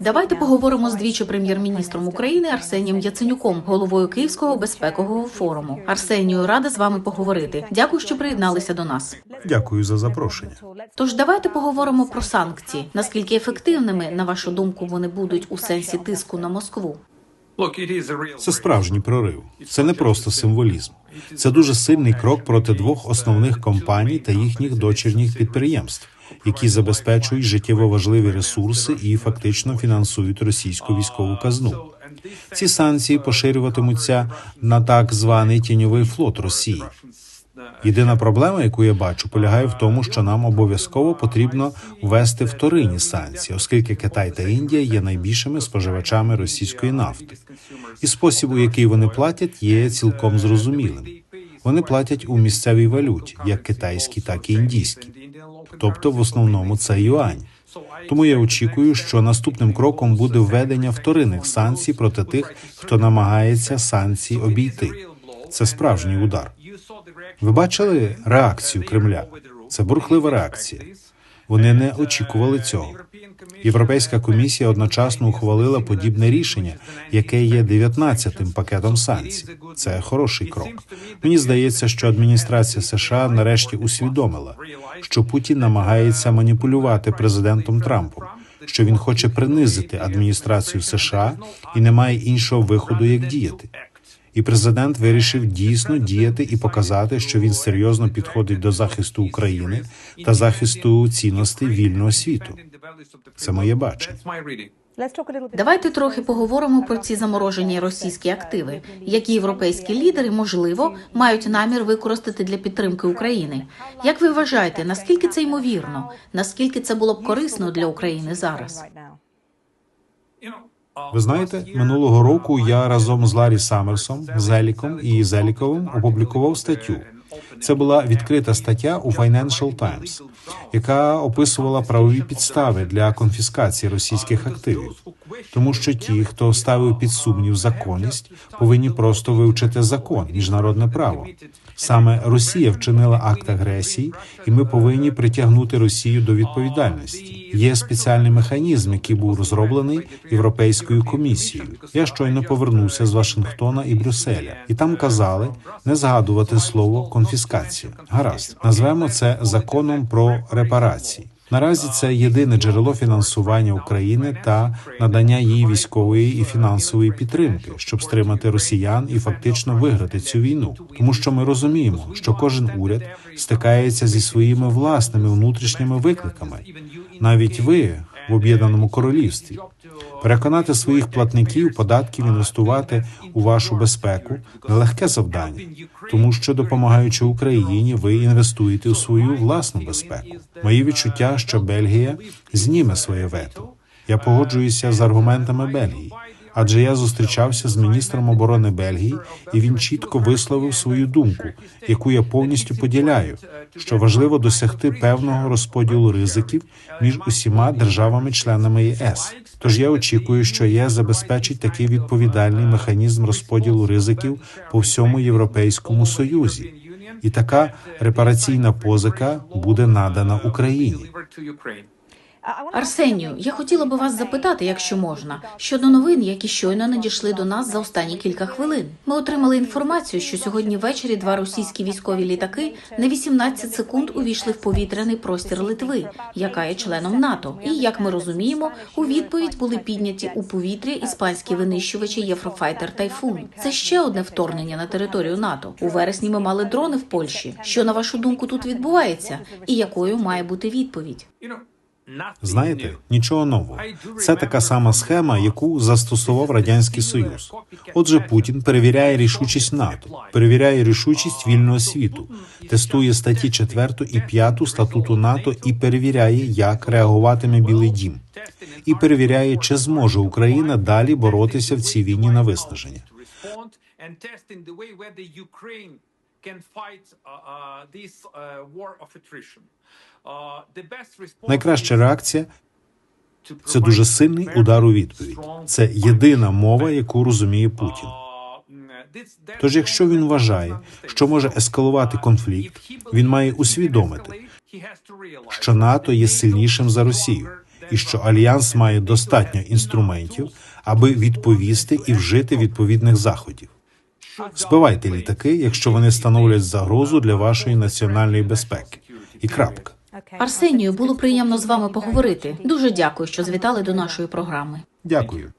Давайте поговоримо з двічі прем'єр-міністром України Арсенієм Яценюком, головою Київського безпекового форуму. Арсенію, рада з вами поговорити. Дякую, що приєдналися до нас. Дякую за запрошення. Тож давайте поговоримо про санкції. Наскільки ефективними, на вашу думку, вони будуть у сенсі тиску на Москву? Це справжній прорив. Це не просто символізм. Це дуже сильний крок проти двох основних компаній та їхніх дочірніх підприємств, які забезпечують життєво важливі ресурси і фактично фінансують російську військову казну. Ці санкції поширюватимуться на так званий тіньовий флот Росії. Єдина проблема, яку я бачу, полягає в тому, що нам обов'язково потрібно ввести вторинні санкції, оскільки Китай та Індія є найбільшими споживачами російської нафти. І спосіб, у який вони платять, є цілком зрозумілим. Вони платять у місцевій валюті, як китайській, так і індійській. Тобто, в основному це юань. Тому я очікую, що наступним кроком буде введення вторинних санкцій проти тих, хто намагається санкції обійти. Це справжній удар. Ви бачили реакцію Кремля? Це бурхлива реакція. Вони не очікували цього. Європейська комісія одночасно ухвалила подібне рішення, яке є 19-тим пакетом санкцій. Це хороший крок. Мені здається, що адміністрація США нарешті усвідомила, що Путін намагається маніпулювати президентом Трампом, що він хоче принизити адміністрацію США і не має іншого виходу, як діяти. І президент вирішив дійсно діяти і показати, що він серйозно підходить до захисту України та захисту цінностей вільного світу. Це моє бачення. Давайте трохи поговоримо про ці заморожені російські активи, які європейські лідери, можливо, мають намір використати для підтримки України. Як ви вважаєте, наскільки це ймовірно? Наскільки це було б корисно для України зараз? Ви знаєте, минулого року я разом з Ларі Саммерсом, Зеліком і Зеліковим опублікував статтю. Це була відкрита стаття у Financial Times, яка описувала правові підстави для конфіскації російських активів, тому що ті, хто ставив під сумнів законність, повинні просто вивчити закон, міжнародне право. Саме Росія вчинила акт агресії, і ми повинні притягнути Росію до відповідальності. Є спеціальний механізм, який був розроблений Європейською комісією. Я щойно повернувся з Вашингтона і Брюсселя, і там казали не згадувати слово конфіскація. Гаразд, назвемо це законом про репарації. Наразі це єдине джерело фінансування України та надання їй військової і фінансової підтримки, щоб стримати росіян і фактично виграти цю війну, тому що ми розуміємо, що кожен уряд стикається зі своїми власними внутрішніми викликами. Навіть ви в об'єднаному королівстві переконати своїх платників податків інвестувати у вашу безпеку нелегке завдання, тому що допомагаючи Україні, ви інвестуєте у свою власну безпеку. Мої відчуття, що Бельгія зніме своє вето. Я погоджуюся з аргументами Бельгії. Адже я зустрічався з міністром оборони Бельгії, і він чітко висловив свою думку, яку я повністю поділяю, що важливо досягти певного розподілу ризиків між усіма державами-членами ЄС. Тож я очікую, що ЄС забезпечить такий відповідальний механізм розподілу ризиків по всьому європейському союзі, і така репараційна позика буде надана Україні. Арсенію, я хотіла би вас запитати, якщо можна, щодо новин, які щойно надійшли до нас за останні кілька хвилин. Ми отримали інформацію, що сьогодні ввечері два російські військові літаки на 18 секунд увійшли в повітряний простір Литви, яка є членом НАТО. І як ми розуміємо, у відповідь були підняті у повітря іспанські винищувачі Єврофайтер Тайфун. Це ще одне вторгнення на територію НАТО. У вересні ми мали дрони в Польщі. Що на вашу думку тут відбувається, і якою має бути відповідь? Знаєте, нічого нового. Це така сама схема, яку застосував радянський союз. Отже, Путін перевіряє рішучість НАТО, перевіряє рішучість вільного світу, тестує статті 4 і 5 статуту НАТО і перевіряє, як реагуватиме Білий Дім, і перевіряє, чи зможе Україна далі боротися в цій війні на виснаження. Найкраща реакція це дуже сильний удар у відповідь. Це єдина мова, яку розуміє Путін. Тож, якщо він вважає, що може ескалувати конфлікт, він має усвідомити, що НАТО є сильнішим за Росію, і що альянс має достатньо інструментів, аби відповісти і вжити відповідних заходів. Збивайте літаки, якщо вони становлять загрозу для вашої національної безпеки. І крапка. Арсенію, було приємно з вами поговорити. Дуже дякую, що звітали до нашої програми. Дякую.